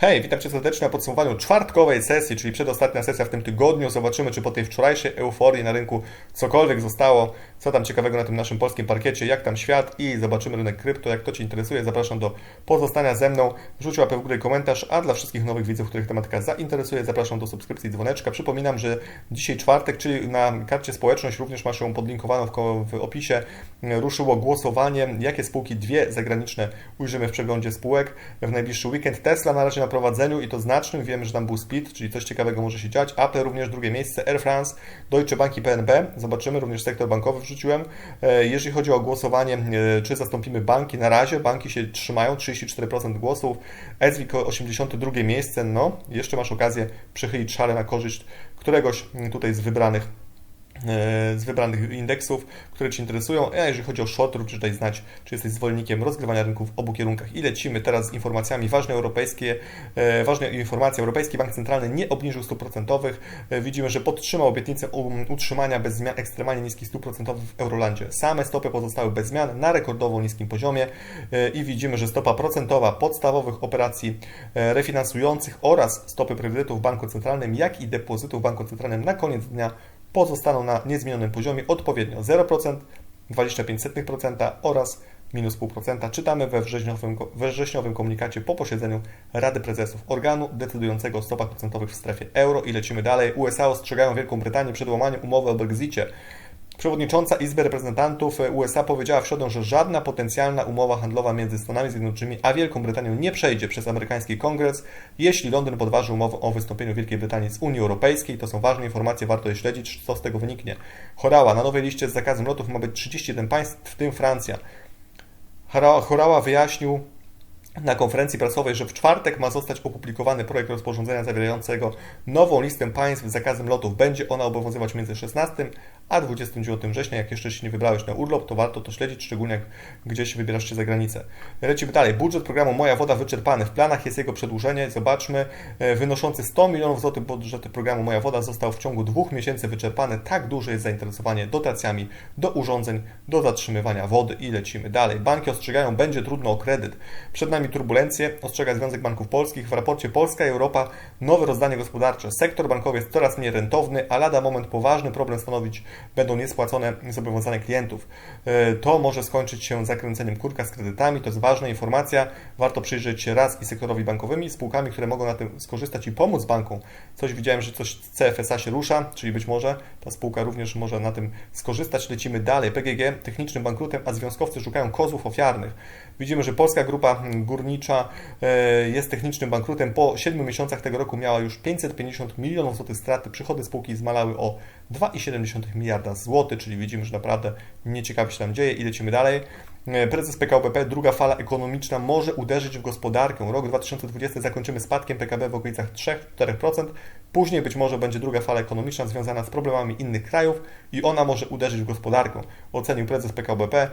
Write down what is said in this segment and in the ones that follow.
Hej, witam Cię serdecznie na podsumowaniu czwartkowej sesji, czyli przedostatnia sesja w tym tygodniu. Zobaczymy, czy po tej wczorajszej euforii na rynku cokolwiek zostało, co tam ciekawego na tym naszym polskim parkiecie, jak tam świat i zobaczymy rynek krypto. Jak to Ci interesuje, zapraszam do pozostania ze mną. Rzuć łapę w górę komentarz, a dla wszystkich nowych widzów, których tematyka zainteresuje, zapraszam do subskrypcji dzwoneczka. Przypominam, że dzisiaj czwartek, czyli na karcie społeczność, również masz ją podlinkowaną w, opisie, ruszyło głosowanie, jakie spółki, dwie zagraniczne, ujrzymy w przeglądzie spółek w najbliższy weekend. Tesla na razie na prowadzeniu i to znacznym. Wiemy, że tam był split, czyli coś ciekawego może się dziać. Apple również drugie miejsce, Air France, Deutsche Bank i PNB. Zobaczymy, również sektor bankowy wrzuciłem. E, jeżeli chodzi o głosowanie, e, czy zastąpimy banki, na razie banki się trzymają, 34% głosów, SWIC 82 miejsce, no jeszcze masz okazję przechylić szale na korzyść któregoś tutaj z wybranych z wybranych indeksów, które Ci interesują. A jeżeli chodzi o short, również daj znać, czy jesteś zwolennikiem rozgrywania rynków w obu kierunkach. I lecimy teraz z informacjami ważne europejskie. E, ważne informacje. Europejski Bank Centralny nie obniżył stóp procentowych. E, widzimy, że podtrzymał obietnicę utrzymania bez zmian ekstremalnie niskich stóp procentowych w Eurolandzie. Same stopy pozostały bez zmian na rekordowo niskim poziomie i widzimy, że stopa procentowa podstawowych operacji refinansujących oraz stopy kredytów w Banku Centralnym, jak i depozytów w Banku Centralnym na koniec dnia pozostaną na niezmienionym poziomie odpowiednio 0%, 25% oraz minus 0,5%. Czytamy we wrześniowym, we wrześniowym komunikacie po posiedzeniu Rady Prezesów organu decydującego o stopach procentowych w strefie euro i lecimy dalej. USA ostrzegają Wielką Brytanię przed łamaniem umowy o Brexicie. Przewodnicząca Izby Reprezentantów USA powiedziała w środę, że żadna potencjalna umowa handlowa między Stanami Zjednoczonymi a Wielką Brytanią nie przejdzie przez amerykański kongres, jeśli Londyn podważy umowę o wystąpieniu Wielkiej Brytanii z Unii Europejskiej. To są ważne informacje, warto je śledzić, co z tego wyniknie. Chorała. Na nowej liście z zakazem lotów ma być 31 państw, w tym Francja. Chorała wyjaśnił, na konferencji prasowej, że w czwartek ma zostać opublikowany projekt rozporządzenia zawierającego nową listę państw z zakazem lotów. Będzie ona obowiązywać między 16 a 29 września. Jak jeszcze się nie wybrałeś na urlop, to warto to śledzić, szczególnie jak gdzieś wybierasz się za granicę. Lecimy dalej. Budżet programu Moja Woda wyczerpany. W planach jest jego przedłużenie. Zobaczmy. E, wynoszący 100 milionów złotych budżet programu Moja Woda został w ciągu dwóch miesięcy wyczerpany. Tak duże jest zainteresowanie dotacjami do urządzeń do zatrzymywania wody i lecimy dalej. Banki ostrzegają, będzie trudno o kredyt. Przed nami turbulencje, ostrzega Związek Banków Polskich. W raporcie Polska i Europa nowe rozdanie gospodarcze. Sektor bankowy jest coraz mniej rentowny, a lada moment poważny problem stanowić będą niespłacone zobowiązania klientów. E, to może skończyć się zakręceniem kurka z kredytami. To jest ważna informacja. Warto przyjrzeć się raz i sektorowi bankowym i spółkami, które mogą na tym skorzystać i pomóc bankom. Coś widziałem, że coś CFSA się rusza, czyli być może ta spółka również może na tym skorzystać. Lecimy dalej. PGG technicznym bankrutem, a związkowcy szukają kozłów ofiarnych. Widzimy, że polska grupa górnicza e, jest technicznym bankrutem. Po 7 miesiącach tego roku miała już 550 milionów złotych straty. Przychody spółki zmalały o 2,7 miliarda złotych, czyli widzimy, że naprawdę nieciekawie się tam dzieje i lecimy dalej. E, prezes PKO BP, druga fala ekonomiczna może uderzyć w gospodarkę. Rok 2020 zakończymy spadkiem PKB w okolicach 3-4%. Później być może będzie druga fala ekonomiczna związana z problemami innych krajów i ona może uderzyć w gospodarkę. Ocenił prezes PKO BP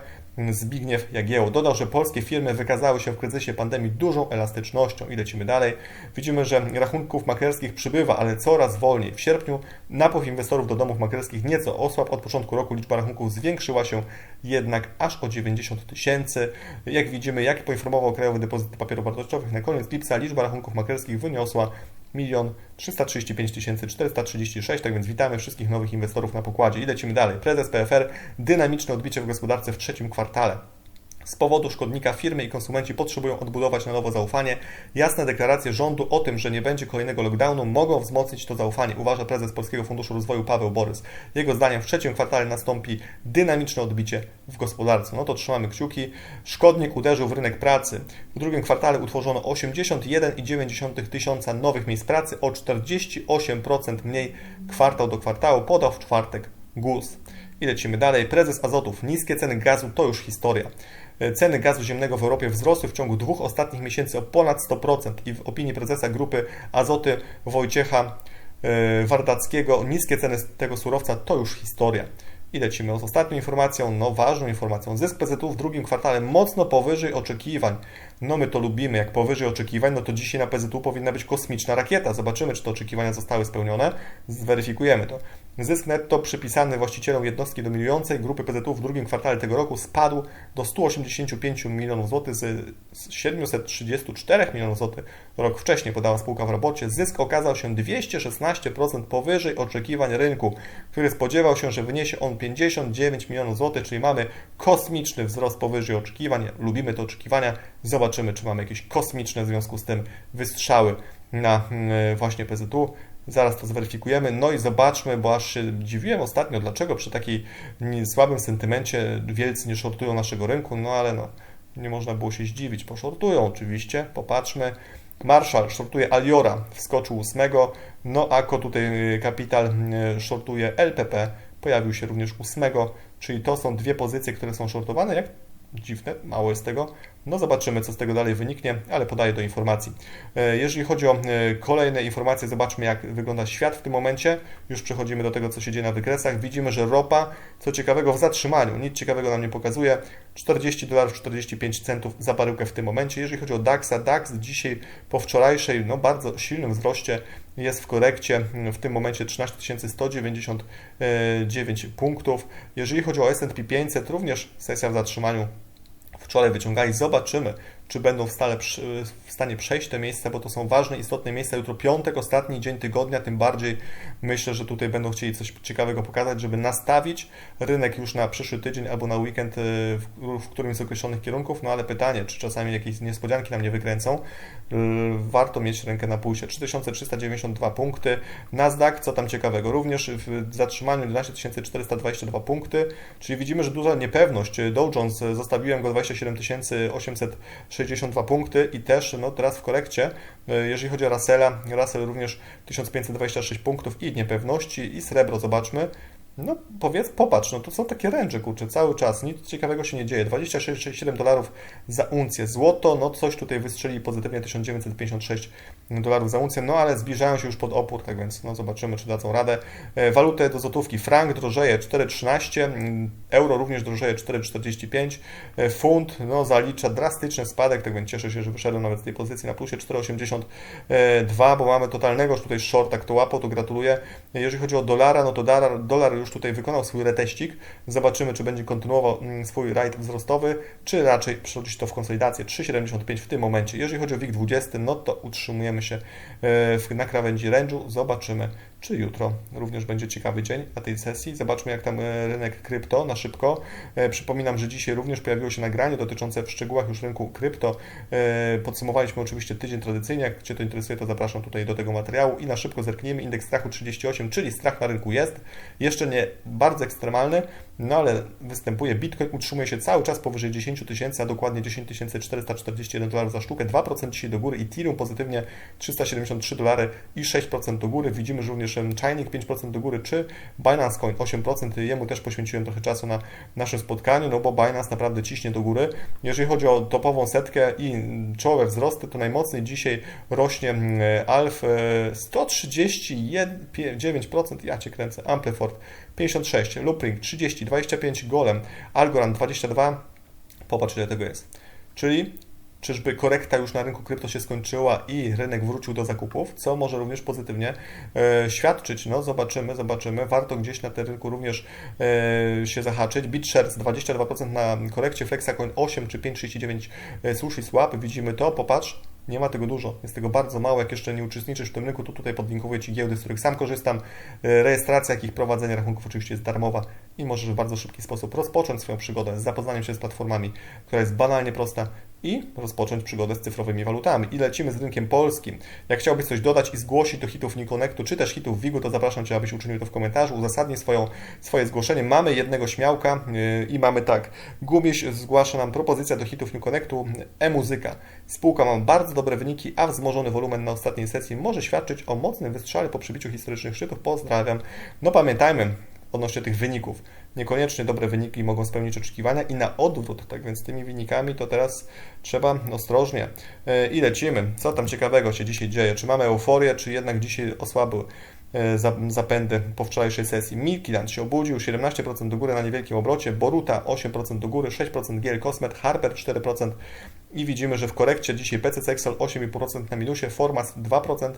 Zbigniew Jagieło. Dodał, że polskie firmy wykazały się w kryzysie pandemii dużą elastycznością. I lecimy dalej. Widzimy, że rachunków maklerskich przybywa, ale coraz wolniej. W sierpniu napływ inwestorów do domów maklerskich nieco osłabł. Od początku roku liczba rachunków zwiększyła się jednak aż o 90 tysięcy. Jak widzimy, jak poinformował Krajowy Depozyt Papierów Wartościowych, na koniec lipca liczba rachunków maklerskich wyniosła 1 335 436, tak więc witamy wszystkich nowych inwestorów na pokładzie i lecimy dalej. Prezes PFR, dynamiczne odbicie w gospodarce w trzecim kwartale. Z powodu szkodnika firmy i konsumenci potrzebują odbudować na nowo zaufanie. Jasne deklaracje rządu o tym, że nie będzie kolejnego lockdownu, mogą wzmocnić to zaufanie, uważa prezes Polskiego Funduszu Rozwoju Paweł Borys. Jego zdaniem w trzecim kwartale nastąpi dynamiczne odbicie w gospodarce. No to trzymamy kciuki. Szkodnik uderzył w rynek pracy. W drugim kwartale utworzono 81,9 tysiąca nowych miejsc pracy, o 48% mniej kwartał do kwartału, podał w czwartek GUS. I lecimy dalej. Prezes Azotów. Niskie ceny gazu to już historia. E, ceny gazu ziemnego w Europie wzrosły w ciągu dwóch ostatnich miesięcy o ponad 100% i w opinii prezesa grupy Azoty Wojciecha e, Wardackiego niskie ceny tego surowca to już historia. I lecimy z ostatnią informacją, no ważną informacją. Zysk PZU w drugim kwartale mocno powyżej oczekiwań. No my to lubimy, jak powyżej oczekiwań, no to dzisiaj na PZU powinna być kosmiczna rakieta. Zobaczymy, czy te oczekiwania zostały spełnione, zweryfikujemy to. Zysk netto przypisany właścicielom jednostki dominującej grupy PZU w drugim kwartale tego roku spadł do 185 milionów złotych z 734 milionów złotych rok wcześniej, podała spółka w robocie. Zysk okazał się 216% powyżej oczekiwań rynku, który spodziewał się, że wyniesie on 59 milionów złotych, czyli mamy kosmiczny wzrost powyżej oczekiwań. Lubimy te oczekiwania. Zobaczymy, czy mamy jakieś kosmiczne w związku z tym wystrzały na mm, właśnie PZU. Zaraz to zweryfikujemy. No i zobaczmy, bo aż się dziwiłem ostatnio, dlaczego przy takiej słabym sentymencie wielcy nie shortują naszego rynku, no ale no, nie można było się zdziwić. Poszortują oczywiście, popatrzmy. Marshall shortuje Aliora, wskoczył 8, no Ako tutaj y, Kapital y, shortuje LPP, pojawił się również 8, czyli to są dwie pozycje, które są shortowane. Jak dziwne, mało jest tego. No zobaczymy, co z tego dalej wyniknie, ale podaję do informacji. E, jeżeli chodzi o e, kolejne informacje, zobaczmy, jak wygląda świat w tym momencie. Już przechodzimy do tego, co się dzieje na wykresach. Widzimy, że ropa, co ciekawego, w zatrzymaniu, nic ciekawego nam nie pokazuje. 40 dolarów 45 centów za baryłkę w tym momencie. Jeżeli chodzi o DAXa, DAX dzisiaj po wczorajszej, no bardzo silnym wzroście jest w korekcie w tym momencie 13 199 punktów. Jeżeli chodzi o S&P 500, również sesja w zatrzymaniu wczoraj wyciągali. Zobaczymy, czy będą w, stale, w stanie przejść te miejsca, bo to są ważne, istotne miejsca. Jutro piątek, ostatni dzień tygodnia, tym bardziej myślę, że tutaj będą chcieli coś ciekawego pokazać, żeby nastawić rynek już na przyszły tydzień albo na weekend y, w, którymś z określonych kierunków. No ale pytanie, czy czasami jakieś niespodzianki nam nie wykręcą. Y, warto mieć rękę na pulsie. 3392 punkty. Nasdaq, co tam ciekawego? Również w zatrzymaniu 11 422 punkty, czyli widzimy, że duża niepewność. Dow Jones zostawiłem go 27 800 62 punkty i też no, teraz w korekcie, e, jeżeli chodzi o Russella, Russell również 1526 punktów i niepewności i srebro zobaczmy, no powiedz, popatrz, no to są takie ręcze, kurczę, cały czas, nic ciekawego się nie dzieje. 26,7 dolarów za uncję. Złoto, no coś tutaj wystrzeli pozytywnie, 1956 dolarów za uncję, no ale zbliżają się już pod opór, tak więc no zobaczymy, czy dadzą radę. E, walutę do złotówki, frank drożeje 4,13, mm, euro również drożeje 4,45, e, funt, no zalicza drastyczny spadek, tak więc cieszę się, że wyszedłem nawet z tej pozycji na plusie 4,82, bo mamy totalnego tutaj shorta, kto łapał, to gratuluję. Jeżeli chodzi o dolara, no to dolar, dolar już tutaj wykonał swój reteścik. Zobaczymy, czy będzie kontynuował mm, swój rajd wzrostowy, czy raczej przerodzić to w konsolidację 3,75 w tym momencie. Jeżeli chodzi o WIG20, no to utrzymujemy się e, na krawędzi range'u. Zobaczymy, czy jutro również będzie ciekawy dzień na tej sesji. Zobaczmy, jak tam e, rynek krypto na szybko. E, przypominam, że dzisiaj również pojawiło się nagranie dotyczące w szczegółach już rynku krypto. Podsumowaliśmy oczywiście tydzień tradycyjnie. Jak Cię to interesuje, to zapraszam tutaj do tego materiału i na szybko zerkniemy. Indeks strachu 38, czyli strach na rynku jest. Jeszcze nie bardzo ekstremalny, no ale występuje. Bitcoin utrzymuje się cały czas powyżej 10 tysięcy, a dokładnie 10 441 dolarów za sztukę, 2% dzisiaj do góry. Ethereum pozytywnie 373 dolary i 6% do góry. Widzimy że również Chainik 5% do góry, czy Binance Coin 8%. Jemu też poświęciłem trochę czasu na naszym spotkaniu, no bo Binance naprawdę ciśnie do góry. Jeżeli chodzi o topową setkę i czołowe wzrosty, to najmocniej dzisiaj rośnie mm, Alf 139%, ja Cię kręcę, Ampliford 56, Loopring 30, 25 golem, Algorand 22. Popatrz ile tego jest. Czyli czyżby korekta już na rynku krypto się skończyła i rynek wrócił do zakupów, co może również pozytywnie e, świadczyć. No zobaczymy, zobaczymy. Warto gdzieś na tym rynku również e, się zahaczyć. BitShares 22% na korekcie, Flexacoin 8 czy 5,39 e, Sushi Swap. Widzimy to, popatrz. Nie ma tego dużo, jest tego bardzo mało. Jak jeszcze nie uczestniczysz w tym rynku, to tutaj podlinkuję Ci giełdy, z których sam korzystam. E, rejestracja, jak ich prowadzenie rachunków oczywiście jest darmowa i możesz w bardzo szybki sposób rozpocząć swoją przygodę z zapoznaniem się z platformami, która jest banalnie prosta i rozpocząć przygodę z cyfrowymi walutami. I lecimy z rynkiem polskim. Jak chciałbyś coś dodać i zgłosić do hitów Niconnectu, czy też hitów Wigu, to zapraszam Cię, abyś uczynił to w komentarzu. Uzasadnij swoją, swoje zgłoszenie. Mamy jednego śmiałka yy, i mamy tak. Gumiś zgłasza nam propozycja do hitów Niconnectu e-muzyka. Spółka ma bardzo dobre wyniki, a wzmożony wolumen na ostatniej sesji może świadczyć o mocnym wystrzale po przybiciu historycznych szczytów. Pozdrawiam. No pamiętajmy, odnośnie tych wyników. Niekoniecznie dobre wyniki mogą spełnić oczekiwania i na odwrót, tak więc tymi wynikami to teraz trzeba ostrożnie. E, I lecimy. Co tam ciekawego się dzisiaj dzieje? Czy mamy euforię, czy jednak dzisiaj osłabły e, zapędy po wczorajszej sesji. Milkiland się obudził, 17% do góry na niewielkim obrocie, Boruta 8% do góry, 6% Giel Cosmet, Harper 4%, i widzimy, że w korekcie dzisiaj PCC Excel 8,5% na minusie, Formas 2%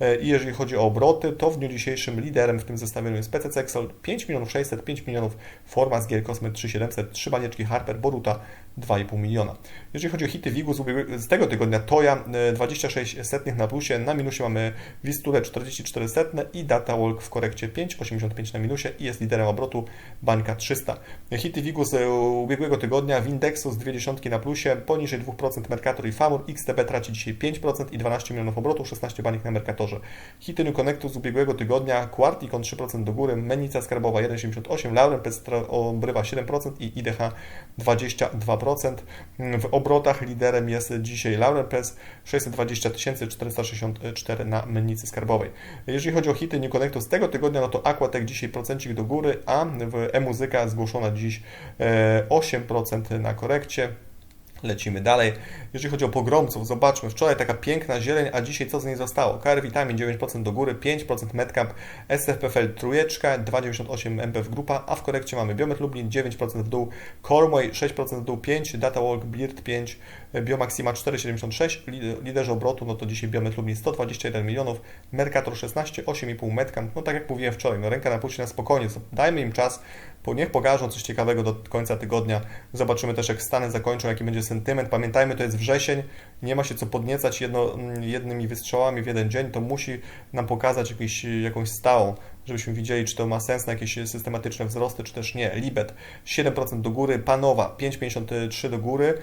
e, i jeżeli chodzi o obroty, to w dniu dzisiejszym liderem w tym zestawieniu jest PCC Excel 5 milionów 600, 5 milionów Formas, Gier Cosmet 3700, 3 banieczki Harper, Boruta 2,5 miliona. Jeżeli chodzi o hity WIG-u z, z tego tygodnia, Toya 26 setnych na plusie, na minusie mamy Wistule 44 setne i Data Walk w korekcie 5,85 na minusie i jest liderem obrotu Bańka 300. Hity WIG-u z ubiegłego tygodnia, Windexu z 20 na plusie, poniżej 2% Mercator i Famur, XTB traci dzisiaj 5% i 12 milionów obrotu, 16 banik na Mercatorze. Hity New Connectu z ubiegłego tygodnia, Quarticon 3% do góry, Menica Skarbowa 1,78, Lauren Pestra obrywa 7% i IDH 22%. W obrotach liderem jest dzisiaj Lauren Press 620 464 na Menicy Skarbowej. Jeżeli chodzi o hity New Connectu z tego tygodnia, no to Aquatech dzisiaj procencik do góry, a w e-muzyka zgłoszona dziś 8% e, na korekcie. Lecimy dalej. Jeżeli chodzi o pogromców, zobaczmy, wczoraj taka piękna zieleń, a dzisiaj co z niej zostało? KR Vitamin 9% do góry, 5% Medcap, SFPFL trójeczka, 2,98 MPF grupa, a w korekcie mamy Biomet Lublin 9% w dół, Cormway 6% w dół, 5, DataWalk, Blirt 5, Biomaxima 4,76, liderzy obrotu, no to dzisiaj Biomet Lublin 121 milionów, Mercator 16, 8,5 Medcamp, no tak jak mówiłem wczoraj, no ręka na pulsie na spokojnie, dajmy im czas, niech pokażą coś ciekawego do końca tygodnia, zobaczymy też jak Stany zakończą, jaki będzie sentyment, pamiętajmy, to jest wrzesień, nie ma się co podniecać. Jedno, jednymi wystrzałami w jeden dzień, to musi nam pokazać jakiś, jakąś stałą żebyśmy widzieli, czy to ma sens na jakieś systematyczne wzrosty, czy też nie. Libet 7% do góry, Panowa 5,53 do góry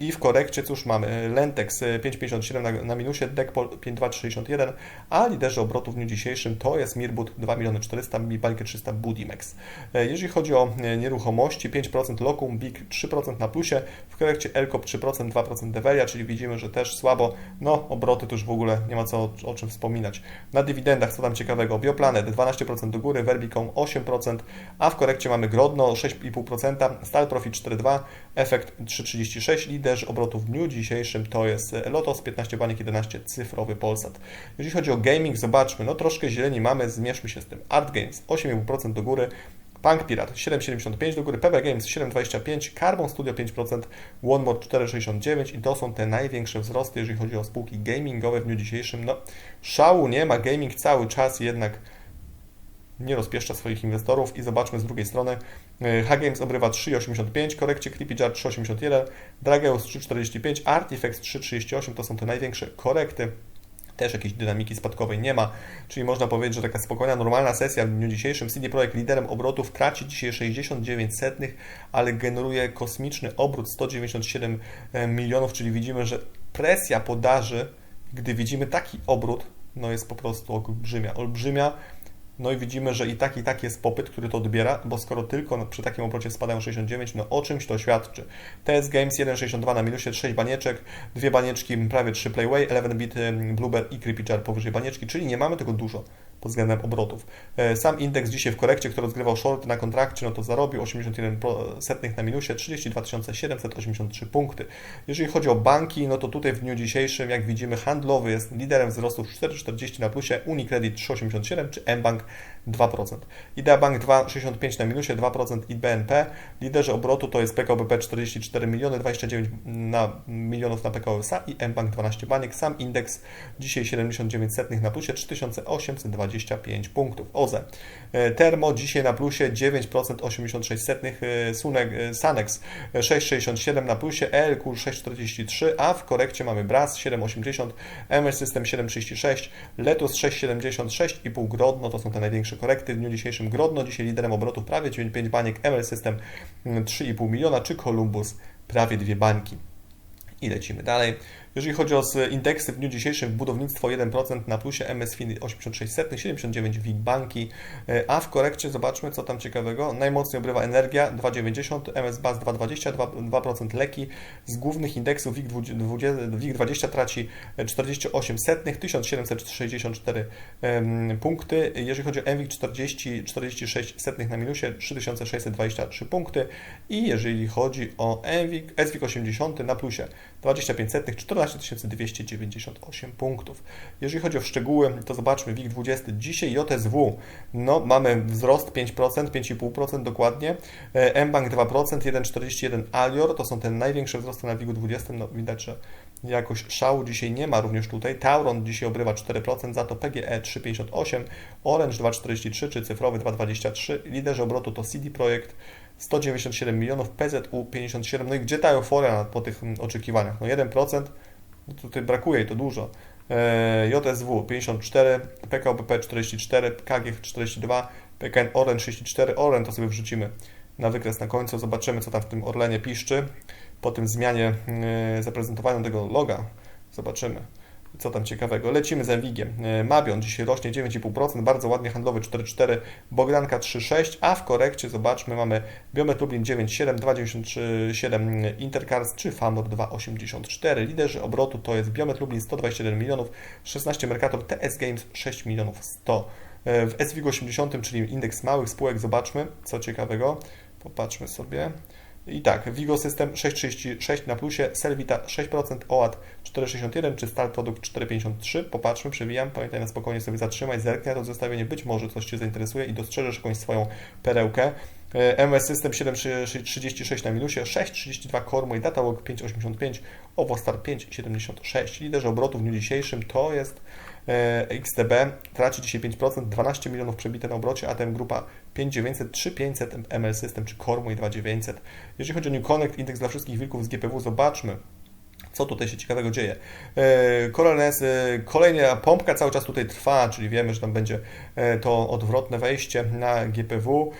i w korekcie cóż mamy? Lentex 5,57 na, na minusie, Dekpol 5,261, a liderzy obrotu w dniu dzisiejszym to jest Mirbut 2 miliony 400, Bibalkę 300, Budimex. Jeżeli chodzi o nieruchomości, 5% Lokum, BIG 3% na plusie, w korekcie Elkop 3%, 2% Deveria, czyli widzimy, że też słabo, no obroty to już w ogóle nie ma co o, o czym wspominać. Na dywidendach co tam ciekawego? Bioplanet 12 12% do góry, Verbicom 8%, a w korekcie mamy Grodno 6,5%, Stal Profit 4,2%, Efekt 3,36%, liderzy obrotów w dniu dzisiejszym to jest Lotos 15 baniek 11 cyfrowy Polsat. Jeżeli chodzi o gaming, zobaczmy, no troszkę zieleni mamy, zmierzmy się z tym. Art Games 8,5% do góry, Punk Pirate 7,75 do góry, PB Games 7,25, Carbon Studio 5%, OneMore 4,69 i to są te największe wzrosty, jeżeli chodzi o spółki gamingowe w dniu dzisiejszym. No, szału nie ma, gaming cały czas jednak nie rozpieszcza swoich inwestorów i zobaczmy z drugiej strony Hagames obrywa 3,85, korekcie Creepy Jar 3,81, Drageus 3,45, Artifex 3,38 to są te największe korekty też jakiejś dynamiki spadkowej nie ma, czyli można powiedzieć, że taka spokojna, normalna sesja w dniu dzisiejszym. CD Projekt liderem obrotów traci dzisiaj 69 setnych, ale generuje kosmiczny obrót 197 e, milionów, czyli widzimy, że presja podaży, gdy widzimy taki obrót, no jest po prostu olbrzymia. Olbrzymia no i widzimy, że i tak, i tak jest popyt, który to odbiera, bo skoro tylko przy takim obrocie spadają 69, no o czymś to świadczy. TS Games 1,62 na minusie, 6 banieczek, dwie banieczki, prawie 3 playway, 11 bit Bluebird i Creepy Jar powyżej banieczki, czyli nie mamy tego dużo pod względem obrotów. E, sam indeks dzisiaj w korekcie, który rozgrywał short na kontrakcie, no to zarobił 81 setnych na minusie, 32 783 punkty. Jeżeli chodzi o banki, no to tutaj w dniu dzisiejszym, jak widzimy, handlowy jest liderem wzrostów 4,40 na plusie, Unicredit 3,87 czy mBank 2%. Idea Bank 2,65 na minusie, 2% i BNP. Liderzy obrotu to jest PKBP 44 miliony, 29 na milionów na PKO SA i mBank 12 baniek. Sam indeks dzisiaj 79 setnych na plusie, 3825 punktów. OZE. E, Termo dzisiaj na plusie 9%, 86 setnych. E, e, Sanex 6,67 na plusie, ELQ 6,43, a w korekcie mamy BRAS 7,80, MS System 7,36, Letus 6,76 i pół Grodno, to są te największe korekty w dniu dzisiejszym Grodno, dzisiaj liderem obrotów prawie 9,5 baniek, ML System 3,5 miliona, czy Columbus prawie dwie bańki. I lecimy dalej. Jeżeli chodzi o indeksy w dniu dzisiejszym, budownictwo 1% na plusie, MSFIN 86 79 WIG banki, e, a w korekcie zobaczmy, co tam ciekawego. Najmocniej obrywa energia 2,90, MS BAS 2,20, 2%, leki. Z głównych indeksów WIG 20, WIG 20 traci 48 setnych, 1764 punkty. Jeżeli chodzi o MWIG 40, 46 setnych na minusie, 3623 punkty. I jeżeli chodzi o MWIG, SWIG 80 na plusie, 25 setnych, 14 16 298 punktów. Jeżeli chodzi o szczegóły, to zobaczmy WIG20. Dzisiaj JSW, no mamy wzrost 5%, 5,5% dokładnie, e, mBank 2%, 1,41 Alior, to są te największe wzrosty na WIG20, no widać, że jakoś szału dzisiaj nie ma również tutaj. Tauron dzisiaj obrywa 4%, za to PGE 3,58, Orange 2,43 czy cyfrowy 2,23. Liderzy obrotu to CD Projekt 197 milionów, PZU 57. No i gdzie ta euforia po tych oczekiwaniach? No 1%, no tutaj brakuje i to dużo. JSW 54, PKO BP 44, KG 42, PKN Orange 34. Oren to sobie wrzucimy na wykres na końcu, zobaczymy co tam w tym Orlenie piszczy po tym zmianie e, zaprezentowaniu tego loga. Zobaczymy, co tam ciekawego. Lecimy z Enwigiem. E, Mabion dzisiaj rośnie 9,5%, bardzo ładnie handlowy 4,4%, Bogdanka 3,6%, a w korekcie zobaczmy mamy Biomet Lublin 9,7%, 2,97% Intercars czy Famor 2,84%. Liderzy obrotu to jest Biomet Lublin 121 milionów, 16 Mercator, TS Games 6 milionów 100. E, w SWIG 80, czyli indeks małych spółek, zobaczmy co ciekawego. Popatrzmy sobie. I tak, Vigo System 6,36 na plusie, Selvita 6%, OAT 4,61 czy Stal Produkt 4,53. Popatrzmy, przewijam, pamiętaj na spokojnie sobie zatrzymać, zerknij to zestawienie, być może coś Cię zainteresuje i dostrzeżesz jakąś swoją perełkę. E, MS System 7,36 na minusie, 6,32 Kormo i Datalog 5,85, Ovostar 5,76. Liderzy obrotu w dniu dzisiejszym to jest e, XTB, traci dzisiaj 5%, 12 milionów przebite na obrocie, a ten grupa 5900, 3500 ML System czy i 2900. Jeżeli chodzi o New Connect, indeks dla wszystkich wilków z GPW, zobaczmy co tutaj się ciekawego dzieje. Corones, e, kolejna pompka cały czas tutaj trwa, czyli wiemy, że tam będzie e, to odwrotne wejście na GPW.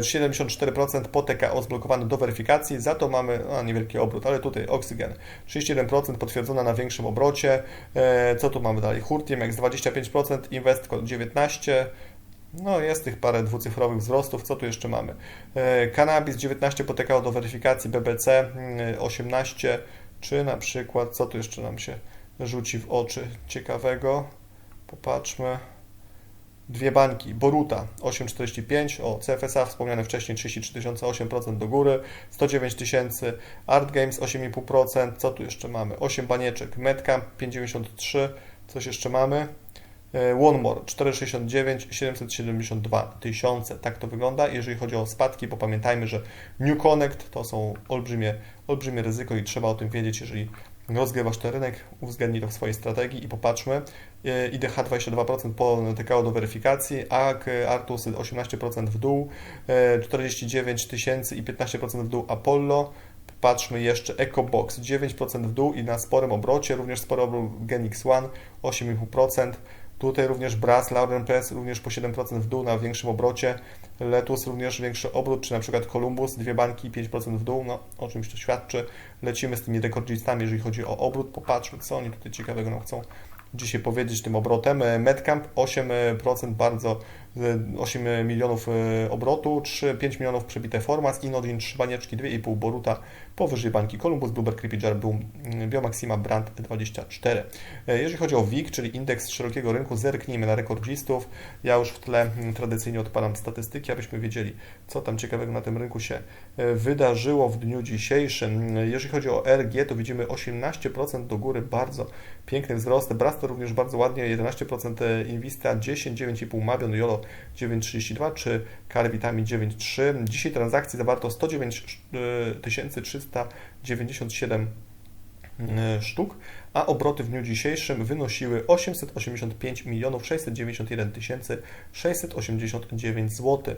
74% po TKO zblokowany do weryfikacji, za to mamy a, niewielki obrót, ale tutaj oksygen 31% potwierdzona na większym obrocie. E, co tu mamy dalej? Hurtimex 25%, Investco 19%. No jest tych parę dwucyfrowych wzrostów. Co tu jeszcze mamy? Cannabis 19 potekało do weryfikacji, BBC 18 mm, czy na przykład, co tu jeszcze nam się rzuci w oczy ciekawego? Popatrzmy. Dwie bańki. Boruta 8,45. O, CFSA wspomniane wcześniej 33 tysiące, 8% do góry. 109 tysięcy. Art Games 8,5%. Co tu jeszcze mamy? 8 banieczek. Medcamp 5,93. Coś jeszcze mamy? E, One More 469 772 tysiące. Tak to wygląda. Jeżeli chodzi o spadki, bo pamiętajmy, że New Connect to są olbrzymie, olbrzymie ryzyko i trzeba o tym wiedzieć, jeżeli rozgrywasz ten rynek, uwzględnij to w swojej strategii i popatrzmy. IDH 22% po TKO do weryfikacji, AK Artus 18% w dół, 49 e, tysięcy i 15% w dół Apollo. Patrzmy jeszcze EcoBox 9% w dół i na sporym obrocie, również spory obrót Genix One 8,5%. Tutaj również Brass, Lauren Press również po 7% w dół na większym obrocie. Letus również większy obrót, czy na przykład Columbus, dwie banki 5% w dół, no o czymś to świadczy. Lecimy z tymi rekordzistami, jeżeli chodzi o obrót. Popatrzmy, co oni tutaj ciekawego nam chcą dzisiaj powiedzieć tym obrotem. Medcamp 8% bardzo 8 milionów e, obrotu, 3, 5 milionów przebite format, Inodin 3 banieczki, 2,5 Boruta, powyżej bańki Columbus, Bluebird, Creepy Jar, Boom, mm, Biomaxima, Brand 24. E, jeżeli chodzi o WIG, czyli indeks szerokiego rynku, zerknijmy na rekordzistów. Ja już w tle tradycyjnie odpalam statystyki, abyśmy wiedzieli, co tam ciekawego na tym rynku się e, wydarzyło w dniu dzisiejszym. Jeżeli chodzi o RG, to widzimy 18% do góry, bardzo piękny wzrost. Brasto również bardzo ładnie, 11% Invista, 10, 9,5 Mabion, Jolo 9,32 czy Carvitamin 9,3. Dzisiaj transakcji zawarto 109 397 e, sztuk, a obroty w dniu dzisiejszym wynosiły 885 milionów 691 tysięcy 689 zł.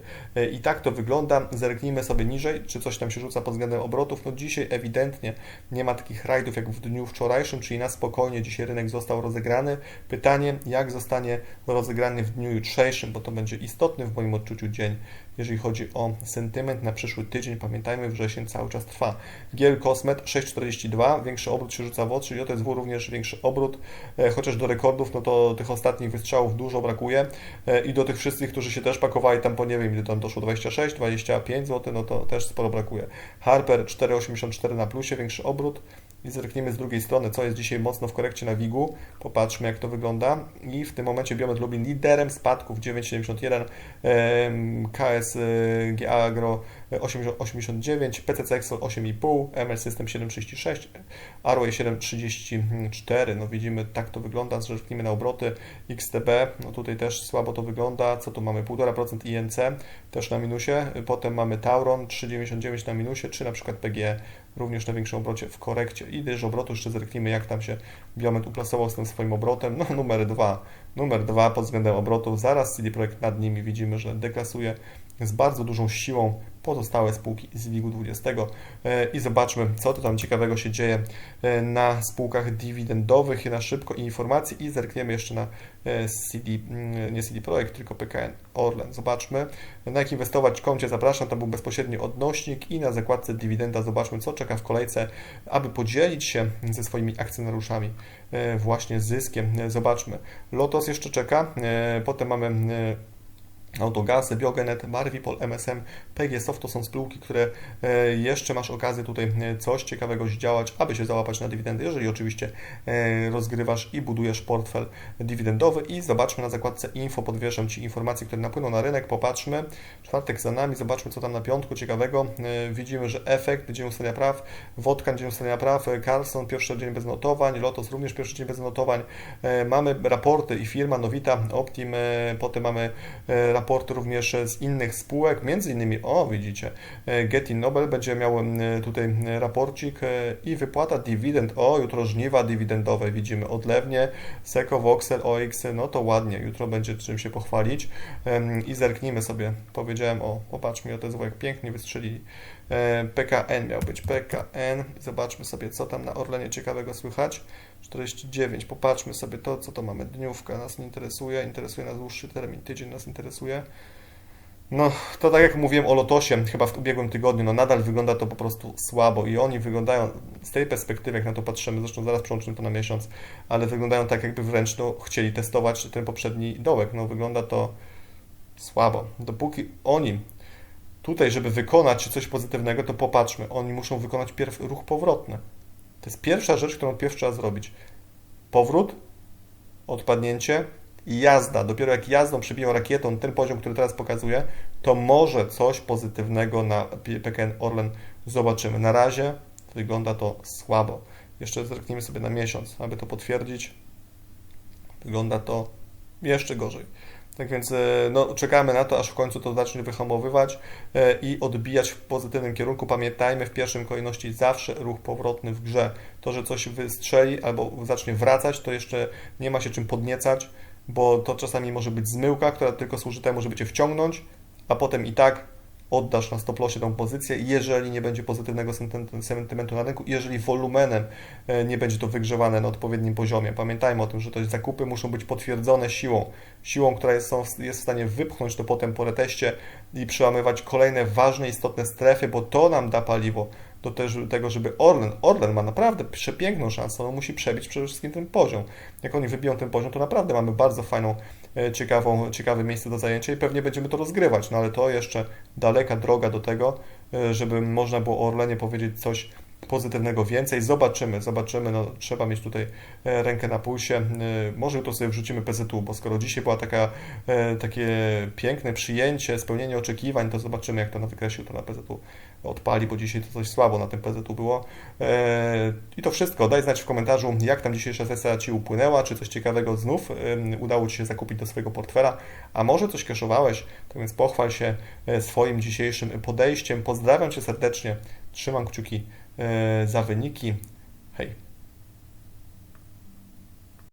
I tak to wygląda. Zerknijmy sobie niżej, czy coś tam się rzuca pod względem obrotów. No dzisiaj ewidentnie nie ma takich rajdów jak w dniu wczorajszym, czyli na spokojnie dzisiaj rynek został rozegrany. Pytanie, jak zostanie rozegrany w dniu jutrzejszym, bo to będzie istotny w moim odczuciu dzień jeżeli chodzi o sentyment na przyszły tydzień. Pamiętajmy, wrzesień cały czas trwa. Giel Cosmet 6,42, większy obrót się rzuca w oczy, JSW również większy obrót, e, chociaż do rekordów, no to tych ostatnich wystrzałów dużo brakuje e, i do tych wszystkich, którzy się też pakowali tam po nie wiem, ile tam doszło 26, 25 zł, no to też sporo brakuje. Harper 4,84 na plusie, większy obrót, i zerknijmy z drugiej strony, co jest dzisiaj mocno w korekcie na WIG-u. Popatrzmy, jak to wygląda. I w tym momencie Biomet Lublin liderem spadków 9,71, KSG Agro 8,89, PCC Excel 8,5, ML System 7,36, Arway 7,34. No widzimy, tak to wygląda. Zerknijmy na obroty XTB. No tutaj też słabo to wygląda. Co tu mamy? 1,5% INC też na minusie. Potem mamy Tauron 3,99 na minusie, czy na przykład PGE również na większym obrocie w korekcie. I gdyż obrotu jeszcze zerknijmy, jak tam się Biomet uplasował z tym swoim obrotem. No numer dwa, numer dwa pod względem obrotu, zaraz CD Projekt nad nimi widzimy, że deklasuje z bardzo dużą siłą pozostałe spółki z WIG-u 20 e, i zobaczmy, co to tam ciekawego się dzieje e, na spółkach dywidendowych na szybko informacji i zerkniemy jeszcze na e, CD, mm, nie CD Projekt, tylko PKN Orlen. Zobaczmy, na jak inwestować koncie zapraszam, tam był bezpośredni odnośnik i na zakładce dywidenda zobaczmy, co czeka w kolejce, aby podzielić się ze swoimi akcjonariuszami właśnie zyskiem. Zobaczmy, Lotos jeszcze czeka, potem mamy Autogasy, Biogenet, Marvipol, MSM, PG Soft to są spółki, które e, jeszcze masz okazję tutaj e, coś ciekawego zdziałać, aby się załapać na dywidendy, jeżeli oczywiście e, rozgrywasz i budujesz portfel dywidendowy i zobaczmy na zakładce info, podwieszam Ci informacje, które napłyną na rynek, popatrzmy, czwartek za nami, zobaczmy co tam na piątku ciekawego, widzimy, że efekt, dzień ustania praw, Wodkan, dzień ustania praw, Carlson, pierwszy dzień bez notowań, Lotos również pierwszy dzień bez notowań, mamy raporty i firma Nowita, Optim, potem mamy raporty raport również z innych spółek, między innymi, o widzicie, e, Getty Nobel będzie miał tutaj raporcik e, i wypłata dywidend, o jutro żniwa dywidendowe, widzimy odlewnie, Seco, Voxel, OX, no to ładnie, jutro będzie czym się pochwalić. I zerknijmy sobie, powiedziałem, o popatrz mi o te jak pięknie wystrzelili, PKN miał być, PKN, zobaczmy sobie co tam na Orlenie ciekawego słychać, 49. Popatrzmy sobie to, co to mamy. Dniówka nas nie interesuje, interesuje nas dłuższy termin, tydzień nas interesuje. No, to tak jak mówiłem o Lotosie chyba w ubiegłym tygodniu, no nadal wygląda to po prostu słabo i oni wyglądają z tej perspektywy, jak na to patrzymy, zresztą zaraz przełączymy to na miesiąc, ale wyglądają tak jakby wręcz no, chcieli testować ten poprzedni dołek. No wygląda to słabo. Dopóki oni tutaj, żeby wykonać coś pozytywnego, to popatrzmy, oni muszą wykonać pierw ruch powrotny. To jest pierwsza rzecz, którą pierwszy trzeba zrobić. Powrót, odpadnięcie i jazda. Dopiero jak jazdą przebiją rakietą ten poziom, który teraz pokazuję, to może coś pozytywnego na PKN Orlen zobaczymy. Na razie wygląda to słabo. Jeszcze zerknijmy sobie na miesiąc, aby to potwierdzić. Wygląda to jeszcze gorzej. Tak więc e, no, czekamy na to, aż w końcu to zacznie wyhamowywać e, i odbijać w pozytywnym kierunku. Pamiętajmy w pierwszym kolejności zawsze ruch powrotny w grze. To, że coś wystrzeli albo zacznie wracać, to jeszcze nie ma się czym podniecać, bo to czasami może być zmyłka, która tylko służy temu, żeby Cię wciągnąć, a potem i tak oddasz na stoplosie tą pozycję, jeżeli nie będzie pozytywnego sentymentu na rynku, jeżeli wolumenem e, nie będzie to wygrzewane na odpowiednim poziomie. Pamiętajmy o tym, że te zakupy muszą być potwierdzone siłą, siłą, która jest, jest w stanie wypchnąć to potem po reteście i przełamywać kolejne ważne, istotne strefy, bo to nam da paliwo do tego, żeby Orlen, Orlen ma naprawdę przepiękną szansę, on musi przebić przede wszystkim ten poziom. Jak oni wybiją ten poziom, to naprawdę mamy bardzo fajną, e, ciekawą, ciekawe miejsce do zajęcia i pewnie będziemy to rozgrywać, no ale to jeszcze daleka droga do tego, e, żeby można było Orlenie powiedzieć coś pozytywnego więcej. Zobaczymy, zobaczymy. No, trzeba mieć tutaj e, rękę na pulsie. Może to sobie wrzucimy PZU, bo skoro dzisiaj była taka, takie piękne przyjęcie, spełnienie oczekiwań, to zobaczymy, jak to na wykresie to na PZU odpali, bo dzisiaj to coś słabo na tym PZU było. I to wszystko. Daj znać w komentarzu, jak tam dzisiejsza sesja Ci upłynęła, czy coś ciekawego znów udało Ci się zakupić do swojego portfela, a może coś keszowałeś, tak więc pochwal się swoim dzisiejszym podejściem. Pozdrawiam Cię serdecznie, trzymam kciuki E, za wyniki